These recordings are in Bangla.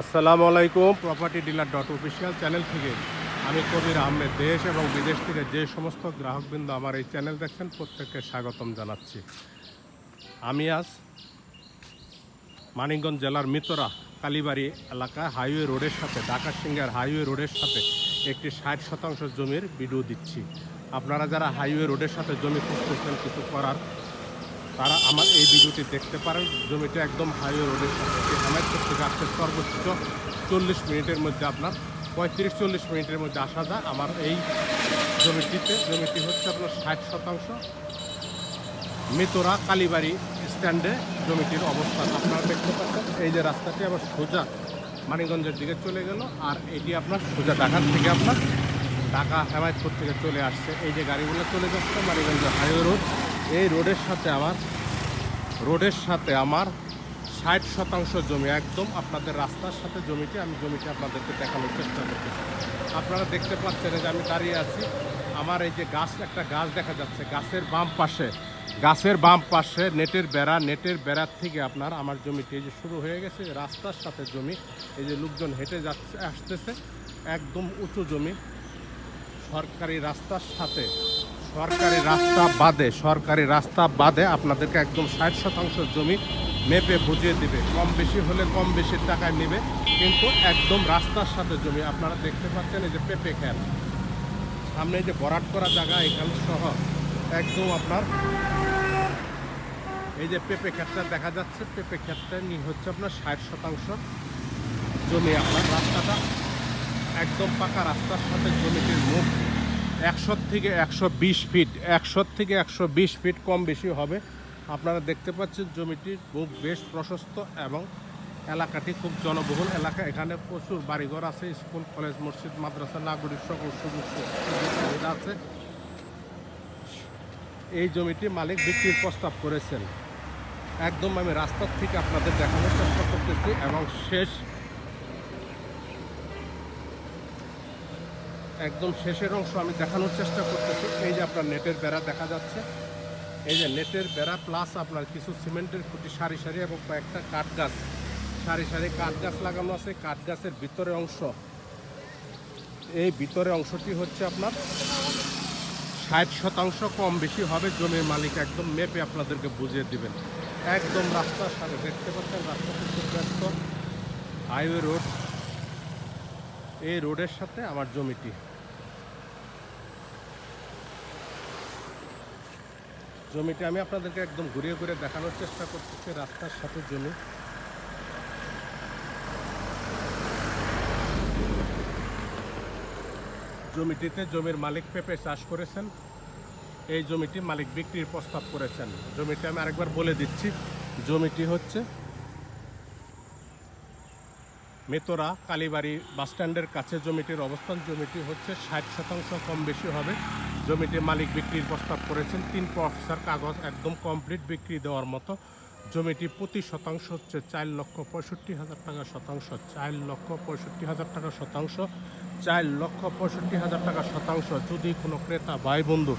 আসসালামু আলাইকুম property dealer dot official channel থেকে। আমি কবির আহমেদ, দেশ এবং বিদেশ থেকে যে সমস্ত গ্রাহকবৃন্দ আমার এই চ্যানেল দেখছেন, প্রত্যেককে স্বাগতম জানাচ্ছি। আমি আজ মানিকগঞ্জ জেলার মিতরা কালীবাড়ি এলাকায় হাইওয়ে রোডের সাথে, ঢাকা সিঙ্গার হাইওয়ে রোডের সাথে একটি ষাট শতাংশ জমির ভিডিও দিচ্ছি। আপনারা যারা হাইওয়ে রোডের সাথে জমি খুঁজতেছেন, কিছু করার তারা আমার এই ভিডিওটি দেখতে পারেন। জমিটা একদম হাইওয়ে রোডের সাথে। হেমায়তপুর থেকে আসতে সর্বোচ্চ চল্লিশ মিনিটের মধ্যে আপনার, পঁয়ত্রিশ চল্লিশ মিনিটের মধ্যে আসা যায় আমার এই জমিটিতে। জমিটি হচ্ছে আপনার ষাট শতাংশ। মিতরা কালীবাড়ি স্ট্যান্ডে জমিটির অবস্থান আপনারা দেখতে পাচ্ছেন, এই যে রাস্তাটি আবার সোজা মানিকগঞ্জের দিকে চলে গেল আর এটি আপনার সোজা ঢাকার থেকে আপনার ঢাকা হেমায়তপুর থেকে চলে আসছে। এই যে গাড়িগুলো চলে যাচ্ছে মানিকগঞ্জ হাইওয়ে রোড। এই রোডের সাথে আমার, রোডের সাথে আমার ষাট শতাংশ জমি, একদম আপনাদের রাস্তার সাথে জমিটি, আমি জমিটি আপনাদেরকে দেখানোর চেষ্টা করতেছি। আপনারা দেখতে পাচ্ছেন যে আমি দাঁড়িয়ে আছি, আমার এই যে গাছ, একটা গাছ দেখা যাচ্ছে, গাছের বাম পাশে, গাছের বাম পাশে নেটের বেড়া, নেটের বেড়ার থেকে আপনার আমার জমিটি এই যে শুরু হয়ে গেছে, রাস্তার সাথে জমি, এই যে লোকজন হেঁটে যাচ্ছে, আসতেছে, একদম উঁচু জমি, সরকারি রাস্তার সাথে সরকারি রাস্তা বাদে, সরকারি রাস্তা বাদে আপনাদেরকে একদম ষাট শতাংশ জমি মেপে বুঝিয়ে দিবে। কম বেশি হলে কম বেশি টাকায় নেবে, কিন্তু একদম রাস্তার সাথে জমি। আপনারা দেখতে পাচ্ছেন এই যে পেঁপে খ্যাত সামনে যে বরাট করা জায়গা, এখানে সহ একদম আপনার এই যে পেঁপে ক্ষেতটা দেখা যাচ্ছে। পেঁপে ক্ষেতটা নিয়ে হচ্ছে আপনার ষাট শতাংশ জমি। আপনার রাস্তাটা একদম পাকা রাস্তার সাথে জমিটির মুখ একশো থেকে একশো বিশ ফিট একশো থেকে একশো বিশ ফিট কম বেশি হবে। আপনারা দেখতে পাচ্ছেন জমিটির মুখ বেশ প্রশস্ত এবং এলাকাটি খুব জনবহুল এলাকা। এখানে প্রচুর বাড়িঘর আছে, স্কুল, কলেজ, মসজিদ, মাদ্রাসা, নাগরিক সকল সুযোগ সুবিধা আছে। এই জমিটি মালিক বিক্রির প্রস্তাব করেছেন। একদম আমি রাস্তার থেকে আপনাদের দেখানোর চেষ্টা করতেছি এবং শেষ একদম শেষের অংশ আমি দেখানোর চেষ্টা করতেছি। এই যে আপনার নেটের বেড়া দেখা যাচ্ছে। এই যে নেটের বেড়া প্লাস আপনার কিছু সিমেন্টের খুঁটি, সারি সারি এবং কয়েকটা কাঠ গাছ। সারি সারি কাঠ গাছ লাগানো আছে। কাঠ গাছের ভিতরে অংশ। এই ভিতরে অংশটি হচ্ছে আপনার ষাট শতাংশ কম বেশি হবে জমির মালিক। একদম মেপে আপনাদেরকে বুঝিয়ে দিবেন। একদম রাস্তার সাথে দেখতে পাচ্ছেন রাস্তা খুব ব্যস্ত। হাইওয়ে রোড এই রোডের সাথে আমার জমিটি। জমিটি আমি আপনাদেরকে একদম ঘুরিয়ে ঘুরে দেখানোর চেষ্টা করতেছি, রাস্তার সাথে জমি। জমিটিতে জমির মালিক পেঁপে চাষ করেছেন, এই জমিটি মালিক বিক্রির প্রস্তাব করেছেন। জমিটি আমি আরেকবার বলে দিচ্ছি, জমিটি হচ্ছে মেতরা, কালীবাড়ি বাসস্ট্যান্ডের কাছে জমিটির অবস্থান। জমিটি হচ্ছে ষাট শতাংশ কম বেশি হবে। জমিটি মালিক বিক্রির প্রস্তাব করেছেন। তিন প্রফেসর কাগজ একদম কমপ্লিট বিক্রি দেওয়ার মতো। জমিটি প্রতি শতাংশ হচ্ছে চার লক্ষ পঁয়ষট্টি হাজার টাকা শতাংশ। চার লক্ষ পঁয়ষট্টি হাজার টাকা শতাংশ। চার লক্ষ পঁয়ষট্টি হাজার টাকা শতাংশ। যদি কোনো ক্রেতা ভাই বন্ধু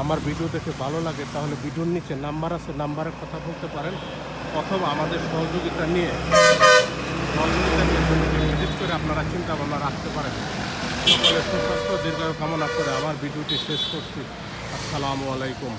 আমার ভিডিও দেখে ভালো লাগে, তাহলে ভিডিওর নিচে নাম্বার আছে, নাম্বারে কথা বলতে পারেন। অথবা আমাদের সহযোগিতা নিয়ে নিয়ে করে আপনারা চিন্তা ভাবনা রাখতে পারেন সুস্বাস্থ্য, দীর্ঘায়ু কামনা করে আমার ভিডিওটি শেষ করছি। আসসালামু আলাইকুম।